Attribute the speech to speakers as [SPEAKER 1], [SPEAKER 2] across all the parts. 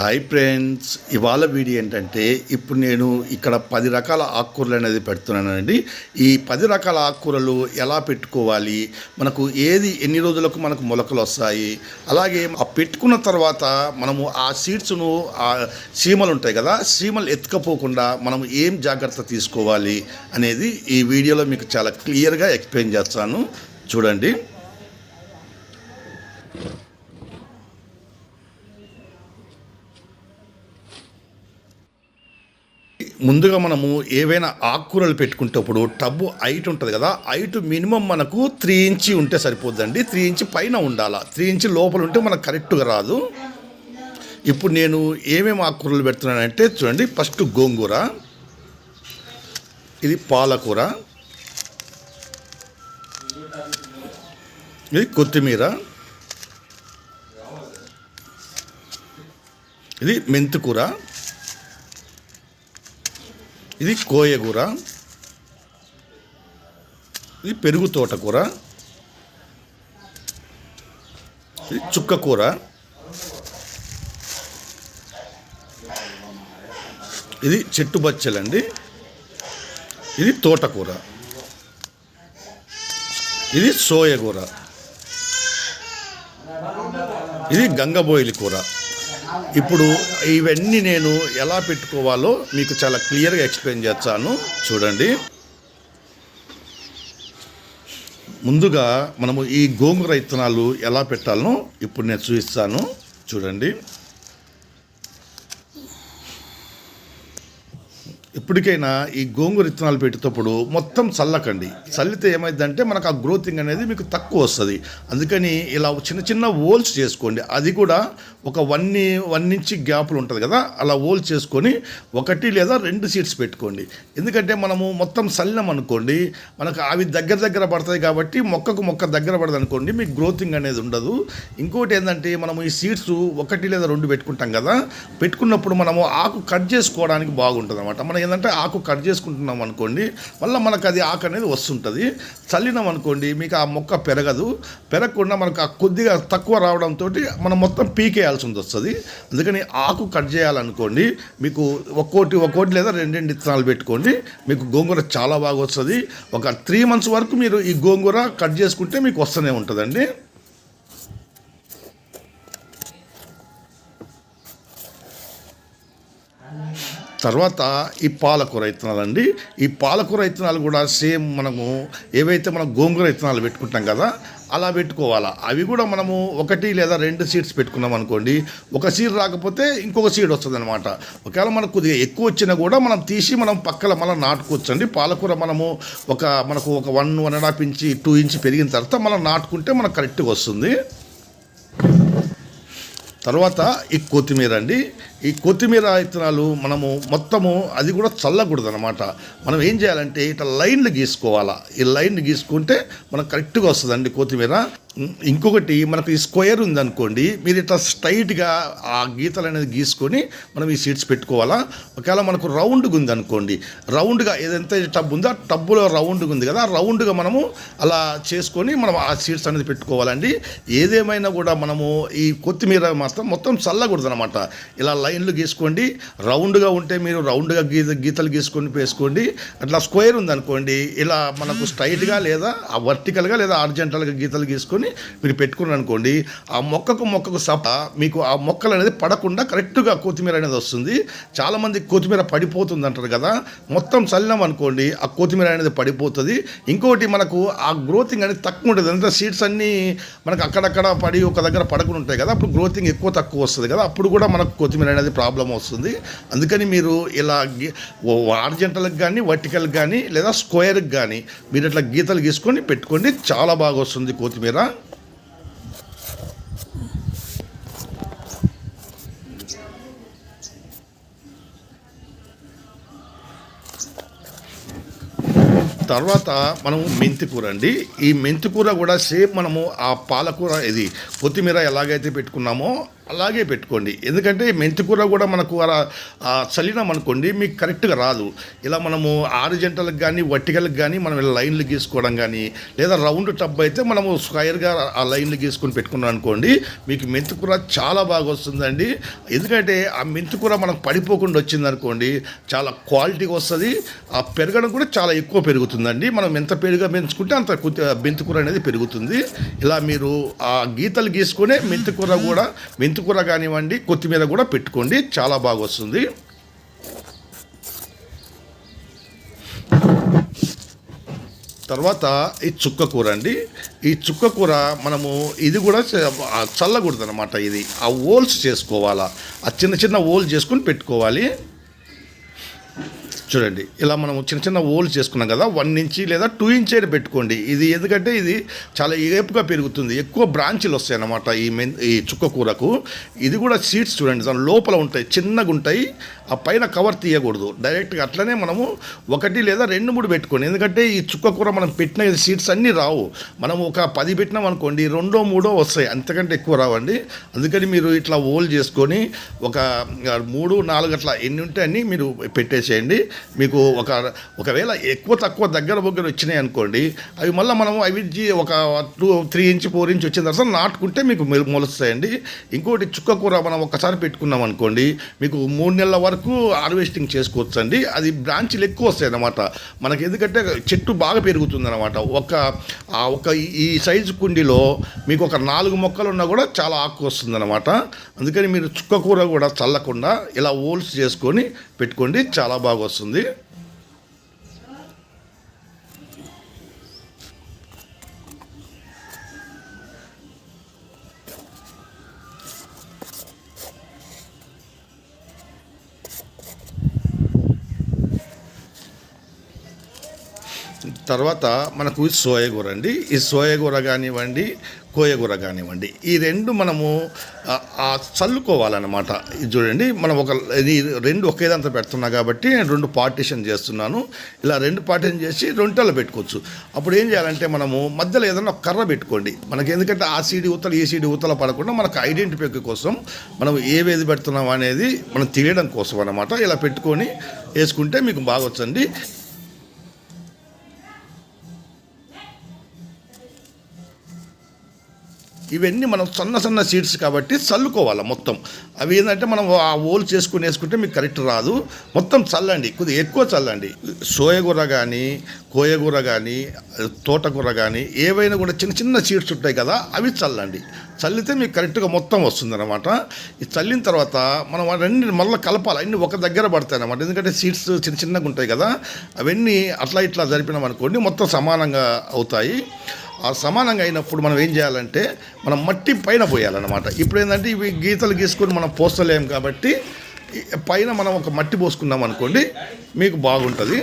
[SPEAKER 1] Hi friends ఇవాళ video ఏంటంటే ఇప్పుడు నేను ఇక్కడ పది రకాల ఆకుకూరలు అనేది పెడుతున్నానండి. ఈ పది రకాల ఆకుకూరలు ఎలా పెట్టుకోవాలి? మనకు ఏది ఎన్ని రోజులకు మనకు మొలకలు వస్తాయి? అలాగే ఆ పెట్టుకున్న తర్వాత మనము ఆ సీడ్స్ను ఆ సీమలు ఉంటాయి కదా సీమలు ఎత్తుకపోకుండా మనం ఏం జాగ్రత్త తీసుకోవాలి అనేది ఈ వీడియోలో మీకు చాలా క్లియర్గా ఎక్స్ప్లెయిన్ చేస్తాను. చూడండి. ముందుగా మనము ఏవైనా ఆకుకూరలు పెట్టుకునేటప్పుడు టబ్బు హైట్ ఉంటుంది కదా హైట్ మినిమం మనకు త్రీ ఇంచి ఉంటే సరిపోద్దండి. త్రీ ఇంచి పైన ఉండాలా. త్రీ ఇంచి లోపల ఉంటే మనకు కరెక్ట్గా రాదు. ఇప్పుడు నేను ఏమేమి ఆకుకూరలు పెడుతున్నానంటే చూడండి ఫస్ట్ గోంగూర ఇది పాలకూర ఇది కొత్తిమీర ఇది మెంతికూర ఇది కోయగూర ఇది పెరుగు తోటకూర ఇది చుక్కకూర ఇది చెట్టు బచ్చలండి. ఇది తోటకూర ఇది సోయగూర ఇది గంగబోయిలి కూర. ఇప్పుడు ఇవన్నీ నేను ఎలా పెట్టుకోవాలో మీకు చాలా క్లియర్గా ఎక్స్ప్లెయిన్ చేస్తాను. చూడండి. ముందుగా మనము ఈ గోంగూర విత్తనాలు ఎలా పెట్టాలనో ఇప్పుడు నేను చూపిస్తాను. చూడండి. ఇప్పటికైనా ఈ గోంగూర విత్తనాలు పెట్టేటప్పుడు మొత్తం చల్లకండి. చల్లితే ఏమైందంటే మనకు ఆ గ్రోతింగ్ అనేది మీకు తక్కువ వస్తుంది. అందుకని ఇలా చిన్న చిన్న హోల్స్ చేసుకోండి. అది కూడా ఒక వన్ వన్ ఇంచ్ గ్యాప్లు ఉంటుంది కదా అలా హోల్ చేసుకొని ఒకటి లేదా రెండు సీట్స్ పెట్టుకోండి. ఎందుకంటే మనము మొత్తం చల్లినాం అనుకోండి మనకు అవి దగ్గర దగ్గర పడతాయి కాబట్టి మొక్కకు మొక్క దగ్గర పడదు అనుకోండి మీకు గ్రోతింగ్ అనేది ఉండదు. ఇంకోటి ఏంటంటే మనము ఈ సీడ్స్ ఒకటి లేదా రెండు పెట్టుకుంటాం కదా పెట్టుకున్నప్పుడు మనము ఆకు కట్ చేసుకోవడానికి బాగుంటుంది అనమాట మనం ఏంటంటే ఆకు కట్ చేసుకుంటున్నాం అనుకోండి మళ్ళీ మనకు అది ఆకు అనేది వస్తుంటుంది. చల్లినాం అనుకోండి మీకు ఆ మొక్క పెరగదు. పెరగకుండా మనకు ఆ కొద్దిగా తక్కువ రావడంతో మనం మొత్తం పీకేయాల్సి వస్తుంది. అందుకని ఆకు కట్ చేయాలనుకోండి మీకు ఒక్కోటి ఒక్కోటి లేదా రెండు ఇత్తనాలు విత్తనాలు పెట్టుకోండి మీకు గోంగూర చాలా బాగా వస్తుంది. ఒక త్రీ మంత్స్ వరకు మీరు ఈ గోంగూర కట్ చేసుకుంటే మీకు వస్తూనే ఉంటుందండి. తర్వాత ఈ పాలకూర విత్తనాలు అండి. ఈ పాలకూర విత్తనాలు కూడా సేమ్ మనము ఏవైతే మనం గోంగూర విత్తనాలు పెట్టుకుంటాం కదా అలా పెట్టుకోవాలా? అవి కూడా మనము ఒకటి లేదా రెండు సీడ్స్ పెట్టుకున్నాం అనుకోండి ఒక సీడ్ రాకపోతే ఇంకొక సీడ్ వస్తుంది అనమాట ఒకవేళ మనకు కొద్దిగా ఎక్కువ వచ్చినా కూడా మనం తీసి మనం పక్కల మనం నాటుకోవచ్చు అండి పాలకూర మనము ఒక మనకు ఒక one one and half inch two inch పెరిగిన తర్వాత మనం నాటుకుంటే మనకు కరెక్ట్గా వస్తుంది. తర్వాత ఈ కొత్తిమీర అండి. ఈ కొత్తిమీర విత్తనాలు మనము మొత్తము అది కూడా చల్లకూడదు అనమాట మనం ఏం చేయాలంటే ఇట్లా లైన్లు గీసుకోవాలా. ఈ లైన్ గీసుకుంటే మనకు కరెక్ట్గా వస్తుందండి కొత్తిమీర. ఇంకొకటి మనకు ఈ స్క్వేర్ ఉందనుకోండి మీరు ఇట్లా స్ట్రైట్గా ఆ గీతలు అనేది గీసుకొని మనం ఈ సీట్స్ పెట్టుకోవాలా? ఒకవేళ మనకు రౌండ్గా ఉందనుకోండి రౌండ్గా ఏదైతే టబ్ ఉందో ఆ టబ్బులో రౌండ్గా ఉంది కదా రౌండ్గా మనము అలా చేసుకొని మనం ఆ సీట్స్ అనేది పెట్టుకోవాలండి. ఏదేమైనా కూడా మనము ఈ కొత్తిమీర మాత్రం మొత్తం చల్లకూడదు అనమాట ఇలా లైన్లు గీసుకోండి రౌండ్గా ఉంటే మీరు రౌండ్గా గీత గీతలు గీసుకొని వేసుకోండి. అట్లా స్క్వేర్ ఉందనుకోండి ఇలా మనకు స్ట్రైట్గా లేదా ఆ వర్టికల్గా లేదా ఆర్జెంటల్గా గీతలు గీసుకొని మీరు పెట్టుకున్నారు అనుకోండి ఆ మొక్కకు మొక్కకు సప మీకు ఆ మొక్కలు అనేది పడకుండా కరెక్ట్గా కొత్తిమీర అనేది వస్తుంది. చాలామంది కొత్తిమీర పడిపోతుంది అంటారు కదా. మొత్తం చల్లినాం అనుకోండి ఆ కొత్తిమీర అనేది పడిపోతుంది. ఇంకోటి మనకు ఆ గ్రోతింగ్ అనేది తక్కువ ఉంటుంది. అంటే సీడ్స్ అన్నీ మనకు అక్కడక్కడ పడి ఒక దగ్గర పడకుండా ఉంటాయి కదా. అప్పుడు గ్రోతింగ్ ఎక్కువ తక్కువ వస్తుంది కదా. అప్పుడు కూడా మనకు కొత్తిమీర అనేది ప్రాబ్లం వస్తుంది. అందుకని మీరు ఇలా ఆర్జెంటల్కి కానీ వర్టికల్కి కానీ లేదా స్క్వేర్కి కానీ మీరు ఇట్లా గీతలు గీసుకొని పెట్టుకోండి. చాలా బాగా వస్తుంది కొత్తిమీర. తర్వాత మనం మెంతి కూర అండి. ఈ మెంతికూర కూడా సేమ్ మనము ఆ పాలకూర ఇది కొత్తిమీర ఎలాగైతే పెట్టుకున్నామో అలాగే పెట్టుకోండి. ఎందుకంటే మెంతి కూర కూడా మనకు అలా ఆ, చల్లినాం అనుకోండి మీకు కరెక్ట్గా రాదు. ఇలా మనము ఆరు జంటలకు కానీ వట్టికలకు కానీ మనం ఇలా లైన్లు గీసుకోవడం కానీ లేదా రౌండ్ టబ్ అయితే మనము స్క్వైర్గా ఆ లైన్లు గీసుకొని పెట్టుకున్నాం అనుకోండి మీకు మెంతి కూర చాలా బాగా వస్తుందండి. ఎందుకంటే ఆ మెంతి కూర మనకు పడిపోకుండా వచ్చింది అనుకోండి చాలా క్వాలిటీగా వస్తుంది. ఆ పెరగడం కూడా చాలా ఎక్కువ పెరుగుతుందండి. మనం ఎంత పెరుగా పెంచుకుంటే అంత కొద్ది- మెంతి కూర అనేది పెరుగుతుంది. ఇలా మీరు ఆ గీతలు గీసుకునే మెంతి కూర కూడా మెంతి కూర కానివ్వండి కొత్తిమీర కూడా పెట్టుకోండి చాలా బాగా వస్తుంది తర్వాత ఈ చుక్క కూర అండి. ఈ చుక్క కూర మనము ఇది కూడా చల్లకూడదు అనమాట ఇది. ఆ ఓల్స్ చేసుకోవాలా. ఆ చిన్న చిన్న ఓల్స్ చేసుకొని పెట్టుకోవాలి. చూడండి ఇలా మనం చిన్న చిన్న ఓల్స్ చేసుకున్నాం కదా వన్ ఇంచి లేదా టూ ఇంచ్ అయినా పెట్టుకోండి. ఇది ఎందుకంటే ఇది చాలా ఏపుగా పెరుగుతుంది. ఎక్కువ బ్రాంచీలు వస్తాయి అన్నమాట ఈ మెన్ ఈ చుక్క కూరకు. ఇది కూడా సీడ్స్ చూడండి దాని లోపల ఉంటాయి చిన్నగా ఉంటాయి. ఆ పైన కవర్ తీయకూడదు. డైరెక్ట్గా అట్లనే మనము ఒకటి లేదా రెండు మూడు పెట్టుకోండి. ఎందుకంటే ఈ చుక్క కూర మనం పెట్టిన సీడ్స్ అన్నీ రావు. మనం ఒక పది పెట్టినాం అనుకోండి రెండో మూడో వస్తాయి. అంతకంటే ఎక్కువ రావండి. అందుకని మీరు ఇట్లా ఓల్ చేసుకొని ఒక మూడు నాలుగు అట్లా ఎన్ని ఉంటే మీరు పెట్టేసేయండి. మీకు ఒక ఒకవేళ ఎక్కువ తక్కువ దగ్గర దగ్గర వచ్చినాయి అనుకోండి అవి మళ్ళీ మనము అవి ఒక two three inch four inch వచ్చిన తర్వాత నాటుకుంటే మీకు మొలుస్తాయండి. ఇంకోటి చుక్క కూర మనం ఒకసారి పెట్టుకున్నాం అనుకోండి మీకు మూడు నెలల వరకు హార్వెస్టింగ్ చేసుకోవచ్చు అండి అది బ్రాంచ్లు ఎక్కువ వస్తాయి అన్నమాట. మనకి ఎందుకంటే చెట్టు బాగా పెరుగుతుంది అనమాట ఒక ఒక ఈ- ఈ సైజు కుండీలో మీకు ఒక నాలుగు మొక్కలు ఉన్నా కూడా చాలా ఆకు వస్తుంది అనమాట అందుకని మీరు చుక్క కూర కూడా చల్లకుండా ఇలా ఓల్స్ చేసుకొని పెట్టుకోండి చాలా బాగా వస్తుంది. తర్వాత మనకు సోయగూర అండి. ఈ సోయగూర కానివ్వండి కోయగూర కానివ్వండి ఈ రెండు మనము చల్లుకోవాలన్నమాట. ఇది చూడండి మనం ఒక ఇది రెండు ఒకేదంతా పెడుతున్నా కాబట్టి నేను రెండు పార్టీషన్ చేస్తున్నాను. ఇలా రెండు పార్టీషన్ చేసి రెంటల్లో పెట్టుకోవచ్చు. అప్పుడు ఏం చేయాలంటే మనము మధ్యలో ఏదైనా ఒక కర్ర పెట్టుకోండి. మనకి ఎందుకంటే ఆ సీడీ ఉత్తల ఈ సీడీ ఉత్తల పడకుండా మనకు ఐడెంటిఫై కోసం మనం ఏవేది పెడుతున్నాం అనేది మనం తెలియడం కోసం అనమాట ఇలా పెట్టుకొని వేసుకుంటే మీకు బాగా ఇవన్నీ మనం సన్న సన్న సీడ్స్ కాబట్టి చల్లుకోవాలి మొత్తం. అవి ఏంటంటే మనం ఆ ఓల్ చేసుకుని వేసుకుంటే మీకు కరెక్ట్ రాదు. మొత్తం చల్లండి. కొద్దిగా ఎక్కువ చల్లండి. సోయగూర కానీ కోయగూర కానీ తోటకూర కానీ ఏవైనా కూడా చిన్న చిన్న సీడ్స్ ఉంటాయి కదా అవి చల్లండి. చల్లితే మీకు కరెక్ట్గా మొత్తం వస్తుందన్నమాట. ఈ చల్లిన తర్వాత మనం అవన్నీ మళ్ళీ కలపాలి. అన్నీ ఒక దగ్గర పడతాయి అనమాట ఎందుకంటే సీడ్స్ చిన్న చిన్నగా ఉంటాయి కదా అవన్నీ అట్లా ఇట్లా జరిపినాం అనుకోండి మొత్తం సమానంగా అవుతాయి. ఆ సమానంగా అయినప్పుడు మనం ఏం చేయాలంటే మనం మట్టి పైన పోయాలన్నమాట. ఇప్పుడు ఏంటంటే ఇవి గీతలు గీసుకొని మనం పోస్తలేం కాబట్టి పైన మనం ఒక మట్టి పోసుకున్నాం అనుకోండి మీకు బాగుంటుంది.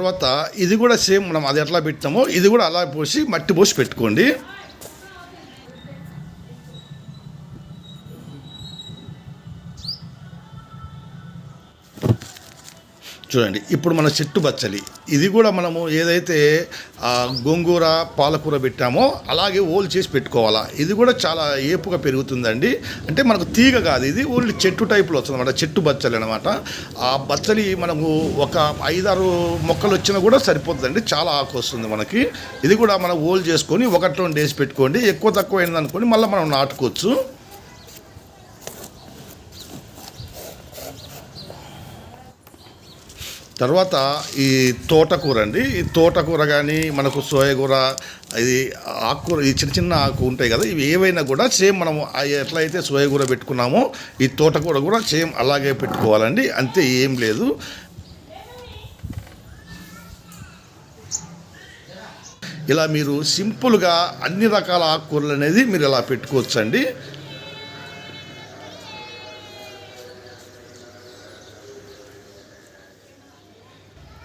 [SPEAKER 1] తర్వాత ఇది కూడా సేమ్ మనం అది ఎట్లా పెట్టామో ఇది కూడా అలా పోసి మట్టి పోసి పెట్టుకోండి. చూడండి ఇప్పుడు మన చెట్టు బచ్చలి ఇది కూడా మనము ఏదైతే గోంగూర పాలకూర పెట్టామో అలాగే ఓల్ చేసి పెట్టుకోవాలా. ఇది కూడా చాలా ఏపుగా పెరుగుతుందండి. అంటే మనకు తీగ కాదు ఇది ఓన్లీ చెట్టు టైప్లో వస్తుంది అనమాట చెట్టు బచ్చలి అనమాట ఆ బచ్చలి మనము ఒక ఐదారు మొక్కలు వచ్చినా కూడా సరిపోతుందండి చాలా ఆకు వస్తుంది మనకి. ఇది కూడా మనం ఓల్ చేసుకొని ఒకటి రెండు వేసి పెట్టుకోండి ఎక్కువ తక్కువ అయిందనుకోండి మళ్ళీ మనం నాటుకోవచ్చు. తర్వాత ఈ తోటకూర అండి. ఈ తోటకూర కానీ మనకు సోయకూర ఇది ఆకుకూర ఈ చిన్న చిన్న ఆకు ఉంటాయి కదా ఇవి ఏవైనా కూడా సేమ్ మనము ఎట్లయితే సోయకూర పెట్టుకున్నామో ఈ తోటకూర కూడా సేమ్ అలాగే పెట్టుకోవాలండి. అంతే ఏం లేదు. ఇలా మీరు సింపుల్గా అన్ని రకాల ఆకుకూరలు అనేది మీరు ఇలా పెట్టుకోవచ్చండి.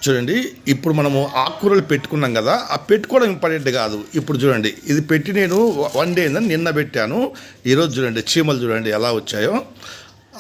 [SPEAKER 1] చూడండి ఇప్పుడు మనము ఆకుకూరలు పెట్టుకున్నాం కదా ఆ పెట్టుకోవడం ఇంపార్టెంట్ కాదు. ఇప్పుడు చూడండి ఇది పెట్టి నేను వన్ డే నిన్న పెట్టాను. ఈరోజు చూడండి చీమలు చూడండి ఎలా వచ్చాయో.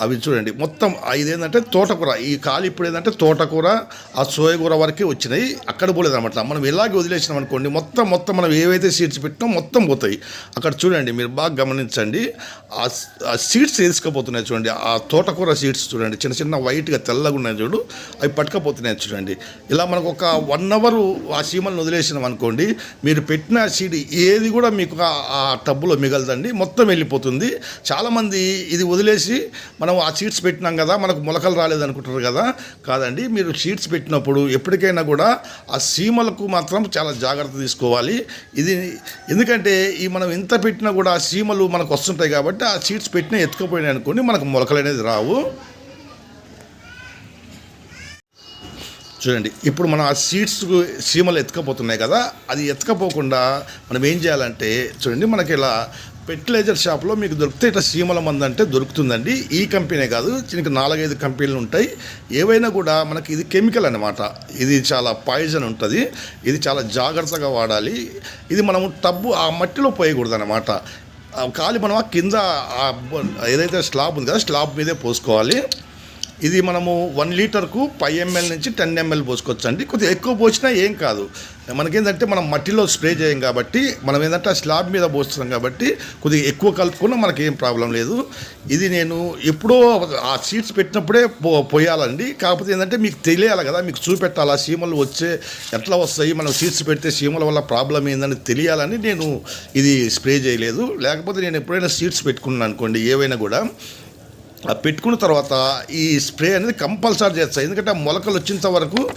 [SPEAKER 1] అవి చూడండి. మొత్తం ఇదేంటంటే తోటకూర. ఈ కాలు ఇప్పుడు ఏంటంటే తోటకూర ఆ సోయకూర వరకే వచ్చినాయి. అక్కడ పోలేదు అనమాట మనం ఇలాగే వదిలేసినాం అనుకోండి మొత్తం మొత్తం మనం ఏవైతే సీడ్స్ పెట్టినా మొత్తం పోతాయి. అక్కడ చూడండి మీరు బాగా గమనించండి. ఆ సీడ్స్ తీసుకుపోతున్నాయి చూడండి. ఆ తోటకూర సీడ్స్ చూడండి. చిన్న చిన్న వైట్గా తెల్లగా ఉన్నాయి చూడు. అవి పట్టుకపోతున్నాయి చూడండి. ఇలా మనకు ఒక వన్ అవర్ ఆ సీమలను వదిలేసినాం అనుకోండి మీరు పెట్టిన సీడ్ ఏది కూడా మీకు ఆ టబ్బులో మిగలదండి. మొత్తం వెళ్ళిపోతుంది. చాలామంది ఇది వదిలేసి మనం ఆ సీడ్స్ పెట్టినాం కదా మనకు మొలకలు రాలేదనుకుంటారు కదా. కాదండి మీరు సీడ్స్ పెట్టినప్పుడు ఎప్పటికైనా కూడా ఆ సీమలకు మాత్రం చాలా జాగ్రత్త తీసుకోవాలి. ఇది ఎందుకంటే ఈ మనం ఎంత పెట్టినా కూడా ఆ సీమలు మనకు వస్తుంటాయి కాబట్టి ఆ సీడ్స్ పెట్టినా ఎత్తుకపోయినాయి అనుకోండి మనకు మొలకలు అనేది రావు. చూడండి ఇప్పుడు మనం ఆ సీడ్స్ సీమలు ఎత్తుకపోతున్నాయి కదా అది ఎత్తుకపోకుండా మనం ఏం చేయాలంటే చూడండి మనకి ఇలా ఫెర్టిలైజర్ షాప్లో మీకు దొరికితే ఇట్లా సీమల మందు అంటే దొరుకుతుందండి. ఈ కంపెనీ కాదు దీనికి నాలుగైదు కంపెనీలు ఉంటాయి. ఏవైనా కూడా మనకి ఇది కెమికల్ అన్నమాట. ఇది చాలా పాయిజన్ ఉంటుంది. ఇది చాలా జాగ్రత్తగా వాడాలి. ఇది మనము టబ్బు ఆ మట్టిలో పోయకూడదు అనమాట ఖాళీ మనం ఆ కింద ఏదైతే స్లాబ్ ఉంది కదా స్లాబ్ మీదే పోసుకోవాలి. ఇది మనము వన్ లీటర్కు ఫైవ్ ఎంఎల్ నుంచి టెన్ ఎంఎల్ పోసుకోవచ్చు అండి కొద్దిగా ఎక్కువ పోసినా ఏం కాదు. మనకేంటంటే మనం మట్టిలో స్ప్రే చేయం కాబట్టి మనం ఏంటంటే ఆ స్లాబ్ మీద పోస్తున్నాం కాబట్టి కొద్దిగా ఎక్కువ కలుపుకున్నా మనకి ఏం ప్రాబ్లం లేదు. ఇది నేను ఎప్పుడో ఆ సీడ్స్ పెట్టినప్పుడే పో పోయాలండి. కాకపోతే ఏంటంటే మీకు తెలియాలి కదా మీకు చూపెట్టాలి. ఆ సీమలు వచ్చే ఎట్లా వస్తాయి? మనం సీడ్స్ పెడితే సీమల వల్ల ప్రాబ్లం ఏందని తెలియాలని నేను ఇది స్ప్రే చేయలేదు. లేకపోతే నేను ఎప్పుడైనా సీడ్స్ పెట్టుకున్నాను అనుకోండి ఏవైనా కూడా. పెట్టుకున్న తర్వాత ఈ స్ప్రే అనేది కంపల్సరీ చేస్తాను ఎందుకంటే ఆ మొలకలు వచ్చేంత వరకు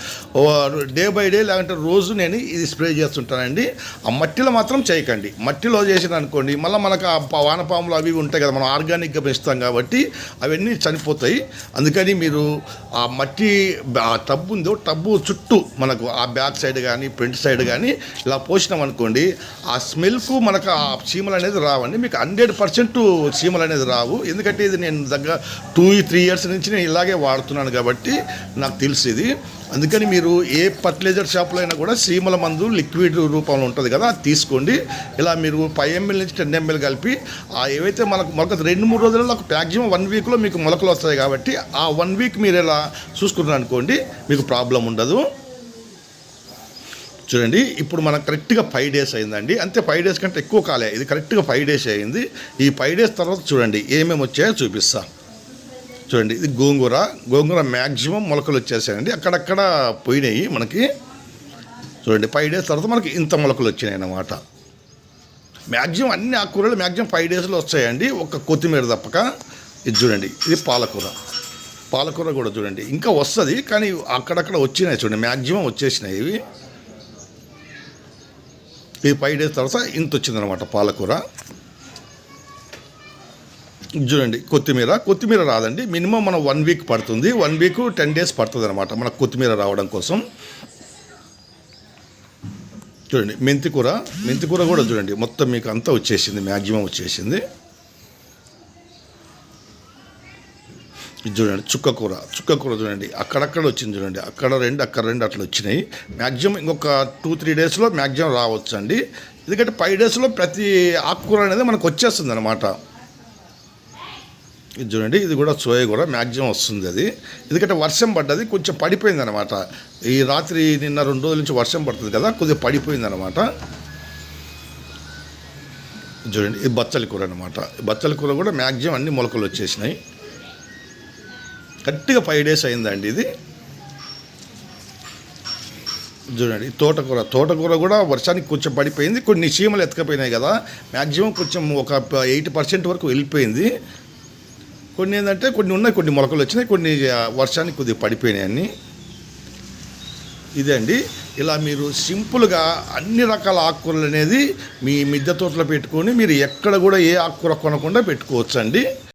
[SPEAKER 1] డే బై డే లేదంటే రోజు నేను ఇది స్ప్రే చేస్తుంటానండి. ఆ మట్టిలో మాత్రం చేయకండి. మట్టిలో చేసిన అనుకోండి మళ్ళీ మనకు ఆ వానపాములు అవి ఉంటాయి కదా మనం ఆర్గానిక్గా పెంచుతాం కాబట్టి అవన్నీ చనిపోతాయి. అందుకని మీరు ఆ మట్టి ఆ టబ్బు ఉందో టబ్బు చుట్టూ మనకు ఆ బ్యాక్ సైడ్ కానీ ఫ్రంట్ సైడ్ కానీ ఇలా పోసినాం అనుకోండి ఆ స్మెల్కు మనకు ఆ చీమలు అనేది రావండి. మీకు హండ్రెడ్ పర్సెంట్ చీమలు అనేది రావు. ఎందుకంటే ఇది నేను దగ్గర టూ త్రీ ఇయర్స్ నుంచి నేను ఇలాగే వాడుతున్నాను కాబట్టి నాకు తెలుసు ఇది. అందుకని మీరు ఏ ఫర్టిలైజర్ షాప్లో అయినా కూడా సీమల మందు లిక్విడ్ రూపంలో ఉంటుంది కదా అది తీసుకోండి. ఇలా మీరు ఫైవ్ ఎంఎల్ నుంచి టెన్ ఎంఎల్ కలిపి ఆ ఏవైతే మనకు మొలక రెండు మూడు రోజుల్లో మ్యాక్సిమం వన్ వీక్లో మీకు మొలకలు వస్తాయి కాబట్టి ఆ వన్ వీక్ మీరు ఇలా చూసుకున్నారు అనుకోండి మీకు ప్రాబ్లం ఉండదు. చూడండి ఇప్పుడు మనకు కరెక్ట్గా ఫైవ్ డేస్ అయిందండి. అంతే ఫైవ్ డేస్ కంటే ఎక్కువ కాలే. ఇది కరెక్ట్గా ఫైవ్ డేస్ అయింది. ఈ ఫైవ్ డేస్ తర్వాత చూడండి ఏమేమి వచ్చాయో చూపిస్తాను చూడండి ఇది గోంగూర. గోంగూర మ్యాక్సిమం మొలకలు వచ్చేసాయండి. అక్కడక్కడ పోయినాయి మనకి. చూడండి ఫైవ్ డేస్ తర్వాత మనకి ఇంత మొలకలు వచ్చినాయి అన్నమాట మ్యాక్సిమం అన్ని ఆకుకూరలు మ్యాక్సిమం ఫైవ్ డేస్లో వస్తాయండి. ఒక కొత్తిమీర తప్పక. ఇది చూడండి ఇది పాలకూర. పాలకూర కూడా చూడండి ఇంకా వస్తుంది కానీ అక్కడక్కడ వచ్చినాయి చూడండి మ్యాక్సిమం వచ్చేసినాయి ఇవి. ఈ ఫైవ్ డేస్ తర్వాత ఇంత వచ్చిందనమాట పాలకూర. చూడండి కొత్తిమీర. కొత్తిమీర రాదండి. మినిమం మనం వన్ వీక్ పడుతుంది. వన్ వీక్ టెన్ డేస్ పడుతుంది అనమాట మనకు కొత్తిమీర రావడం కోసం. చూడండి మెంతికూర మెంతికూర కూడా చూడండి మొత్తం మీకు అంతా వచ్చేసింది మ్యాక్సిమం వచ్చేసింది. చూడండి చుక్క కూర. చుక్క కూర చూడండి అక్కడక్కడ వచ్చింది చూడండి. అక్కడ రెండు అక్కడ రెండు అట్లా వచ్చినాయి. మ్యాక్సిమం ఇంకొక టూ త్రీ డేస్లో మ్యాక్సిమం రావచ్చు అండి ఎందుకంటే ఫైవ్ డేస్లో ప్రతి ఆకుకూర అనేది మనకు వచ్చేస్తుంది అనమాట ఇది చూడండి ఇది కూడా సోయ కూర మ్యాక్సిమం వస్తుంది అది. ఎందుకంటే వర్షం పడ్డది కొంచెం పడిపోయింది అనమాట ఈ రాత్రి నిన్న రెండు రోజుల నుంచి వర్షం పడుతుంది కదా కొద్దిగా పడిపోయింది అనమాట చూడండి ఇది బచ్చలి కూర అనమాట బచ్చలి కూర కూడా మ్యాక్సిమం అన్ని మొలకలు వచ్చేసినాయి. కరెక్ట్గా ఫైవ్ డేస్ అయిందండి ఇది. చూడండి తోటకూర. తోటకూర కూడా వర్షానికి కొంచెం పడిపోయింది కొన్ని చీమలు ఎత్తకపోయినాయి కదా. మ్యాక్సిమం కొంచెం ఒక ఎయిటీ పర్సెంట్ వరకు వెళ్ళిపోయింది. కొన్ని ఏంటంటే కొన్ని ఉన్నాయి కొన్ని మొలకలు వచ్చినాయి కొన్ని వర్షానికి కొద్దిగా పడిపోయినాయి ఇదే అండి. ఇలా మీరు సింపుల్గా అన్ని రకాల ఆకుకూరలు అనేది మీ మిద్దె తోటలో పెట్టుకొని మీరు ఎక్కడ కూడా ఏ ఆకుకూర కొనకుండా పెట్టుకోవచ్చు అండి